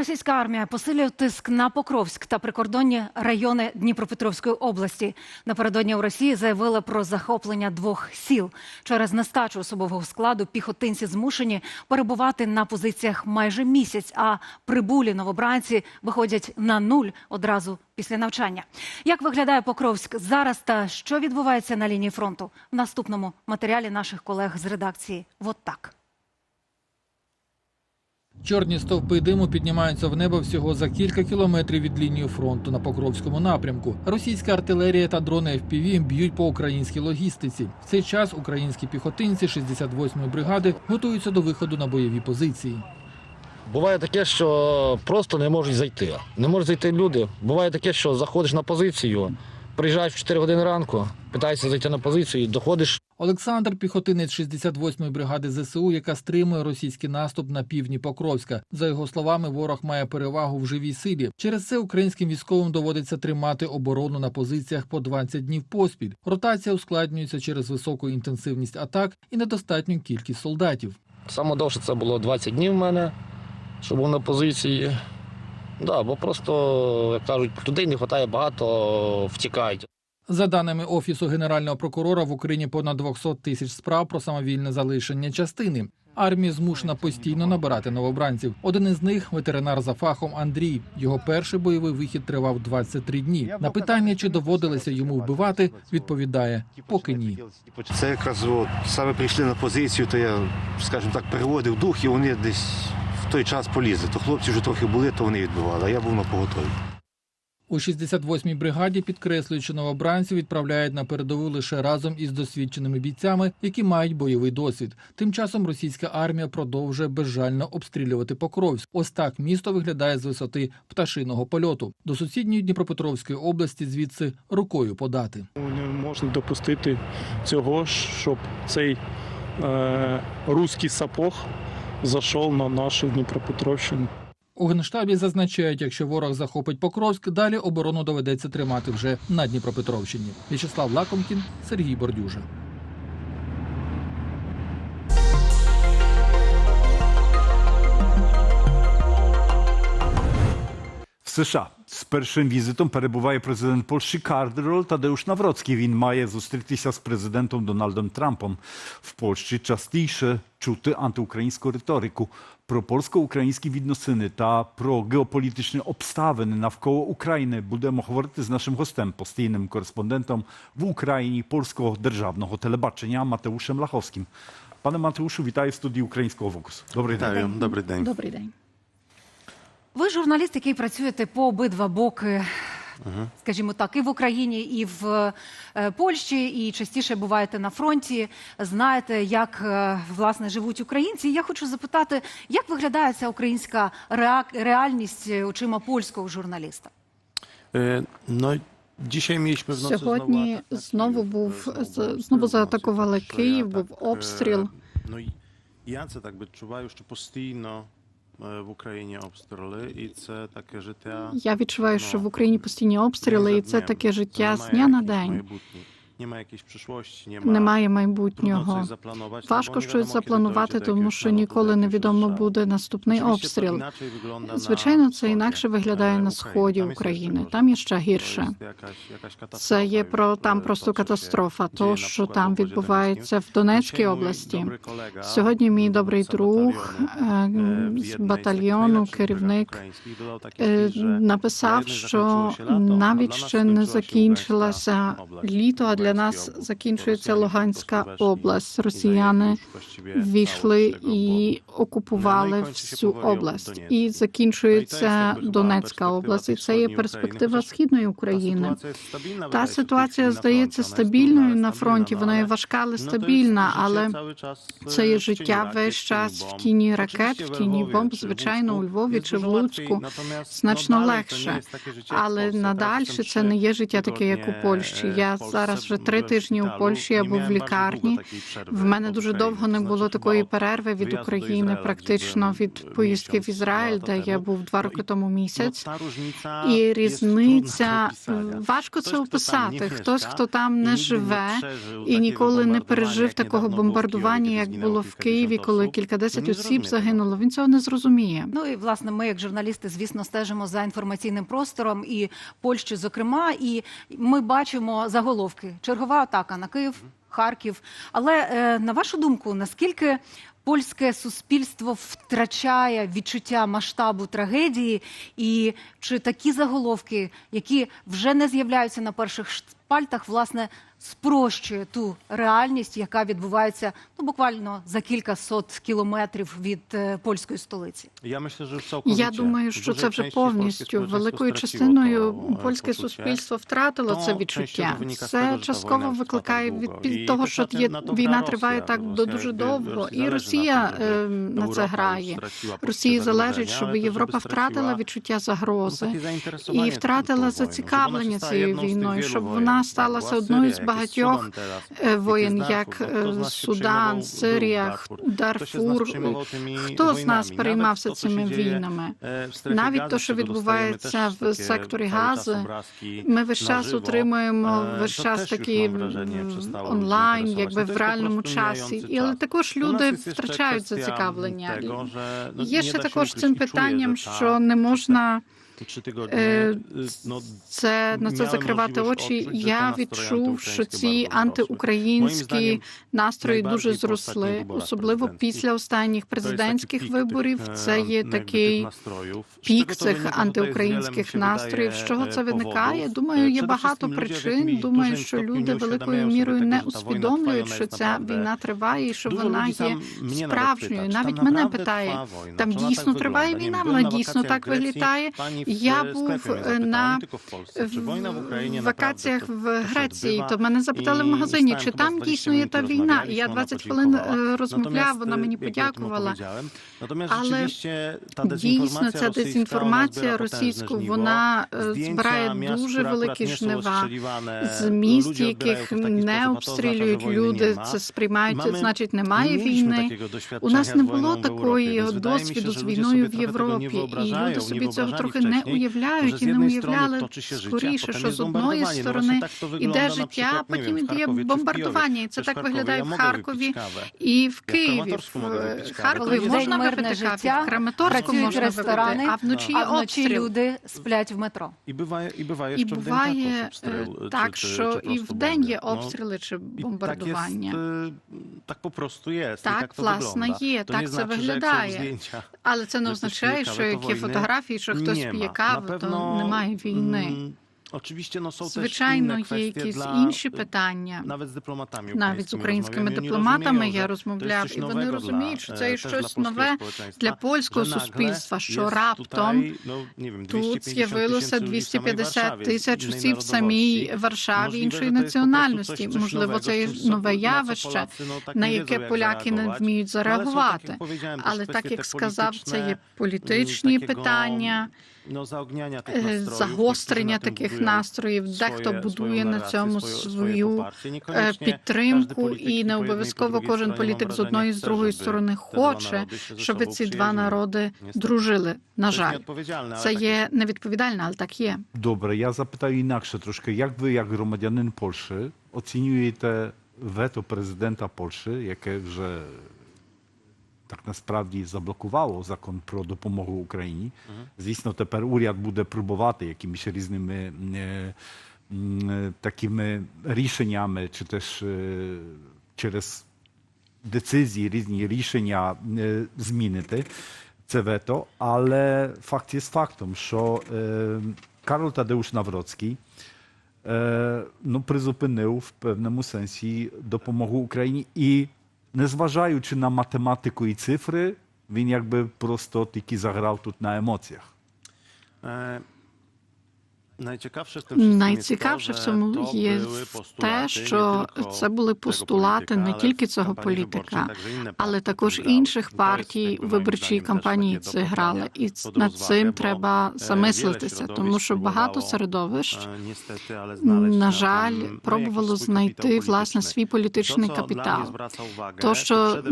Російська армія посилює тиск на Покровськ та прикордонні райони Дніпропетровської області. Напередодні у Росії заявили про захоплення двох сіл. Через нестачу особового складу піхотинці змушені перебувати на позиціях майже місяць, а прибулі новобранці виходять на нуль одразу після навчання. Як виглядає Покровськ зараз та що відбувається на лінії фронту? В наступному матеріалі наших колег з редакції «Вот так». Чорні стовпи диму піднімаються в небо всього за кілька кілометрів від лінії фронту на Покровському напрямку. Російська артилерія та дрони FPV б'ють по українській логістиці. В цей час українські піхотинці 68-ї бригади готуються до виходу на бойові позиції. Буває таке, що просто не можуть зайти. Не можуть зайти люди. Буває таке, що заходиш на позицію, приїжджаєш в 4 години ранку, питаєшся зайти на позицію, і доходиш. Олександр піхотинець 68-ї бригади ЗСУ, яка стримує російський наступ на півдні Покровська. За його словами, ворог має перевагу в живій силі. Через це українським військовим доводиться тримати оборону на позиціях по 20 днів поспіль. Ротація ускладнюється через високу інтенсивність атак і недостатню кількість солдатів. Саме довше це було 20 днів в мене, що був на позиції. Да, бо просто, як кажуть, людей не вистачає багато, втікають. За даними офісу генерального прокурора, в Україні понад 200 тисяч справ про самовільне залишення частини. Армія змушена постійно набирати новобранців. Один із них ветеринар за фахом Андрій. Його перший бойовий вихід тривав 23 дні. На питання, чи доводилося йому вбивати, відповідає поки ні. Це якраз от, саме прийшли на позицію, то я, скажімо так, переводив дух, і вони десь в той час полізли. То хлопці вже трохи були, то вони відбивали, а я був на поготові. У 68-й бригаді підкреслюють, що новобранців відправляють на передову лише разом із досвідченими бійцями, які мають бойовий досвід. Тим часом російська армія продовжує безжально обстрілювати Покровськ. Ось так місто виглядає з висоти пташиного польоту. До сусідньої Дніпропетровської області звідси рукою подати. Не можна допустити цього, щоб цей е, руський сапог зайшов на нашу Дніпропетровщину. У генштабі зазначають, якщо ворог захопить Покровськ, далі оборону доведеться тримати вже на Дніпропетровщині. В'ячеслав Лакомкін, Сергій Бордюжа. США з першим візитом перебуває президент Польщі Карл Тадeusz Nawrocki. Він має зустрітися з президентом Дональдом Трампом. В Польщі частіше чути антиукраїнську риторику про польсько-українські відносини та про геополітичні обставини навколо України. Будемо говорити з нашим гостем, постійним кореспондентом в Україні польського державного телебачення Матеушем Лаховським. Пане Матеuszu, вітаю в студії Українського Фокусу. Добрий день. Вітаю, добрий день. Добрий день. Ви журналіст, який працюєте по обидва боки, скажімо так, і в Україні, і в е, Польщі, і частіше буваєте на фронті. Знаєте, як е, власне живуть українці. І Я хочу запитати, як виглядає ця українська реальність е, очима польського журналіста? Е, No, dzisiaj mieliśmy Сьогодні знову був знову заатакували Київ, був обстріл. Ну я це так би відчуваю, що постійно в Україні обстріли, і це таке життя. Я відчуваю, що ну, в Україні постійні обстріли, і це таке життя з дня на день. Немає майбутнього. Важко щось запланувати, тому що ніколи не відомо буде наступний обстріл. Звичайно, це інакше виглядає на сході України. Там є ще гірше. jakaś- jakaś Це є про там просто катастрофа. То, що там відбувається в. Донецькій області. Сьогодні мій добрий друг е, е, з батальйону, керівник е, написав, що закінчилося навіть ще не закінчилася літо, а для Луганська нас закінчується Луганська область. Росіяни ввійшли і окупували всю область. І закінчується Донецька область, і це є перспектива східної України. Та ситуація здається стабільною на фронті. Вона є важка, але стабільна, але це є життя весь час в тіні ракет, в тіні бомб, звичайно, у Львові чи в Луцьку. значно легше. Але Jestem це не є життя таке, як у Польщі. Я зараз вже три тижні у. Польщі Nie або в лікарні. В мене дуже довго не було такої перерви від України, практично від поїздки в Ізраїль, де я був два роки тому місяць. І різниця важко це описати. Хтось, хто там не живе і ніколи не пережив такого бомбардування, як було в Києві, коли осіб, кількадесят осіб загинуло. Він цього не зрозуміє. Ну і власне, ми, як журналісти, звісно, стежимо за інформаційним простором і Польщі, зокрема, і ми бачимо заголовки: чергова атака на Київ, Харків. Але е, на вашу думку, наскільки польське суспільство втрачає відчуття масштабу трагедії, і чи такі заголовки, які вже не з'являються на перших шпальтах, власне, спрощує ту реальність, яка відбувається ну буквально за кілька сот кілометрів від е, польської столиці? Я myślę, że już. Я думаю, що це вже повністю великою частиною e, польське суспільство втратило То це відчуття. Це частково викликає tak від того, що є війна триває так до дуже довго, і Росія е, на це грає. Росії залежить, щоб Європа втратила відчуття загрози і втратила зацікавлення цією війною, щоб вона сталася одною з багатьох е, воєн, як е, Судан, Сирія, Дарфур. Хто з нас переймався цими війнами? e, Навіть то, що відбувається в секторі Гази, Ми весь час отримуємо e, весь час такі mam онлайн, якби в реальному часі. І але також люди втрачають зацікавлення. Є ще також цим питанням, що не можна е, це на це закривати очі. Я відчув, що ці антиукраїнські настрої дуже зросли, особливо після останніх президентських виборів. Це e, є такий пік цих антиукраїнських настроїв. З чого e, це виникає? Думаю, E, є багато причин. Думаю, що люди великою мірою не усвідомлюють, що ця війна триває і що вона є справжньою. Навіть мене питає, там дійсно триває війна, вона дійсно так w Я був е, на вакаціях в Греції, то мене запитали в магазині, чи там 20 дійсно є та війна. І я ona 20 хвилин е, розмовляв, вона мені подякувала. Але Дійсно, ця дезінформація російську вона е, збирає дуже великі жнива з міст, яких не обстрілюють люди. Це сприймають, значить немає війни. У нас не було такої досвіду з війною в Європі, і люди собі цього трохи не wcześniej, уявляють і не уявляли скоріше, що з одної сторони іде життя, nie потім іде в бомбардування. І це так виглядає в Харкові і в Києві. В. Харкові можна випити життя, в Краматорську можна ресторани, випити, а вночі є обстріл. люди сплять в метро. І jeszcze w буває також обстріл, е, чи- так, що і просто вдень є. Ну, обстріли чи бомбардування. jest. Tak, i tak to власне, є, так це виглядає. Але це не означає, що каву, як то є війни фотографії, що хтось п'є каву, Na то немає війни. Oczywiście no, są też Звичайно, inne є якісь dla, інші питання. Навіть з дипломатами Навіть з українськими і дипломатами я розмовляв, і вони розуміють, що е, це є щось нове для польського суспільства, що раптом тут з'явилося tysięcy ludzi 250 тисяч осіб в самій. Варшаві іншої національності. Можливо, це є нове явище, на яке поляки не вміють зареагувати. Але так як сказав, це є політичні питання, tych е, загострення таких настроїв. Дехто будує на цьому свою е, підтримку, і не обов'язково кожен політик з одної і з другої сторони хоче, щоб ці два народи дружили. На жаль, це є невідповідально, але так є. Добре, я запитаю інакше трошки. Як ви, як громадянин Польщі, оцінюєте вето президента Польщі, яке вже так насправді заблокувало закон про допомогу Україні? Звісно, тепер уряд буде пробувати якимись різними е, е, такими рішеннями, чи теж е, через decyzji, різні рішення змінити це вето, але факт є фактом, що Карл Тадeusz Nawrocki е, ну, призупинив в певному сенсі допомогу Україні і, незважаючи на математику і цифри, він якби просто тільки заграв тут на емоціях. E, Найцікавше в цьому Найцікавше в цьому є те, що це були постулати не тільки цього політика, але також інших партій у виборчій кампанії це грали. І над цим треба e, замислитися, тому що багато середовищ. znaleźć На жаль, пробувало знайти власне свій політичний капітал. То, що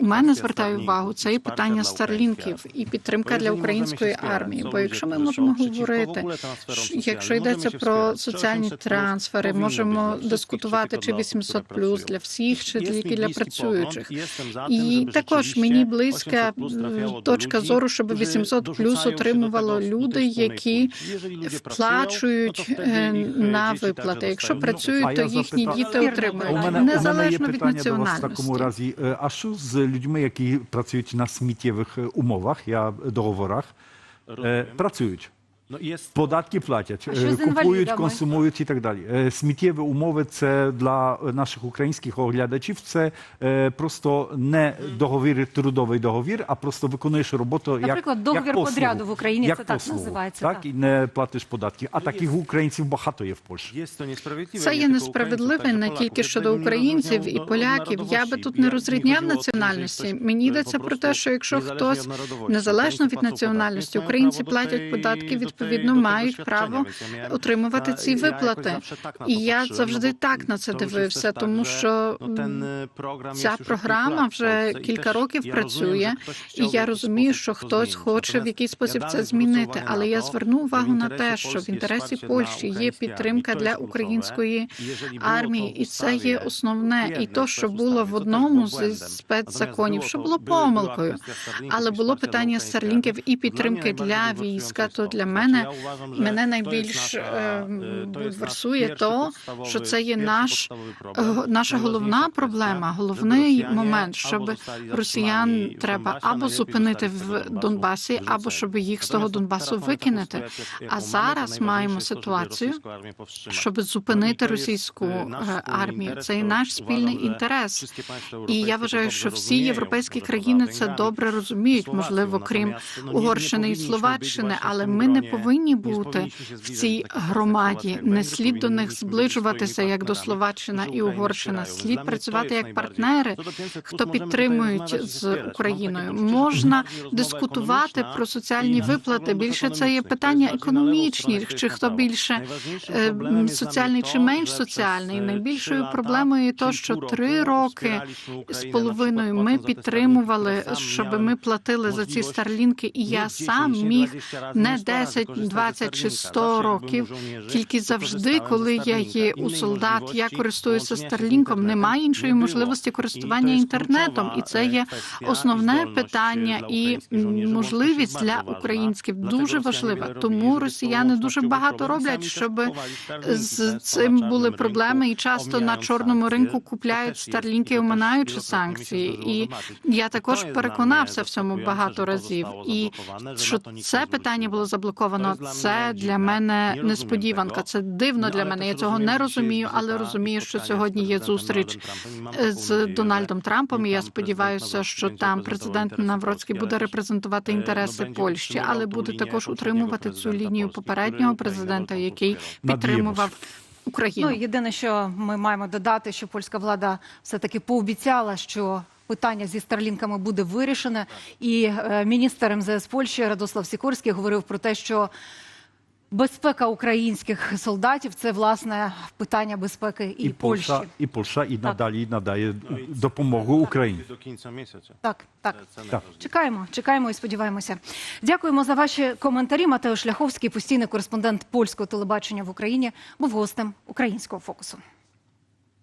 у мене звертає увагу, це і питання старлінків і підтримка для української армії. Бо якщо ми можемо говорити, що якщо йдеться про соціальні трансфери, можемо дискутувати, чи dla 800 плюс для всіх, чи тільки для працюючих. І також мені близька 800+ trafiało do точка зору, щоб którzy 800 плюс отримувало люди, які вплачують е, e, на виплати. Якщо працюють, то їхні діти отримують. незалежно від в такому разі. Е, А що з людьми, які працюють на сміттєвих е, умовах, я договорах, е, працюють? No jest Податки платять, купують, консумують і так далі. Сміттєві умови це для наших українських оглядачів. Це просто не договір, трудовий договір, а просто виконуєш роботу як Наприклад, договір як послугу. подряду в Україні як це так послугу, називається, Так так. і не платиш податки. А таких українців багато є в Польщі. Це є несправедливе не тільки щодо Ja bym nie українців і поляків. Я би тут не розрізняв національності. Мені йдеться про те, що якщо хтось від незалежно від національності, українці платять податки, до відповідно мають право отримувати ці виплати. І я завжди так на це дивився, тому що ця програма вже кілька років працює, і я розумію, що хтось хоче в якийсь спосіб це змінити. Але я зверну увагу на те, що в інтересі Польщі є підтримка для української армії, і це є основне. І то, що було в одному з спецзаконів, що було помилкою. Але було питання старлінків і підтримки для війська. То для to. Мене мене найбільш е, e, pierwszy то, що це є наш е, наша головна проблема, головний момент, щоб росіян треба або зупинити в Донбасі, або щоб їх з того Донбасу викинути. А зараз маємо ситуацію, щоб зупинити російську e, е, армію. Це і наш спільний інтерес. І я вважаю, що всі європейські країни це добре розуміють, можливо, крім Угорщини і Словаччини, але ми не повинні бути в цій громаді. Не слід до них зближуватися як до Словаччина і Угорщина. Слід працювати як партнери, Co do 500+, хто підтримують з Україною. Можна дискутувати про соціальні виплати. Більше це є питання na lewą економічні, чи хто більше е, соціальний чи менш соціальний. Найбільшою проблемою є то, що три роки з половиною ми підтримували. Щоб ми платили за ці старлінки, і я сам міг не nie 100 razy 10, korzystać ze 20 чи Starlinka. 100 років. Тільки завжди, коли я є у солдат, я користуюся старлінком. Немає іншої можливості користування інтернетом, і це є основне питання і можливість для українців дуже важлива. Тому росіяни дуже багато роблять, щоб з цим були проблеми, і часто на чорному ринку купляють старлінки, оминаючи санкції. І я також переконався в цьому багато разів. І що це питання було заблоковано, To це для мене несподіванка. Це дивно для мене. Я цього не розумію, але розумію, що сьогодні є зустріч е, з Дональдом Трампом. І я сподіваюся, що там президент Навроцький буде репрезентувати e, інтереси Польщі, але буде також утримувати цю лінію попереднього президента, який підтримував Україну. Ну єдине, що ми маємо додати, що польська влада все таки пообіцяла, що питання зі старлінками буде вирішене. І е, міністр МЗС Польщі Радослав Сікорський говорив про те, що безпека українських солдатів це власне питання безпеки і, І Польщі. Польща, і Польща і надалі надає допомогу Україні. Do końca miesiąca. Так, так. Так. Чекаємо, чекаємо і сподіваємося. Дякуємо за ваші коментарі. Матео Шляховський, постійний кореспондент польського телебачення в Україні, був гостем українського фокусу.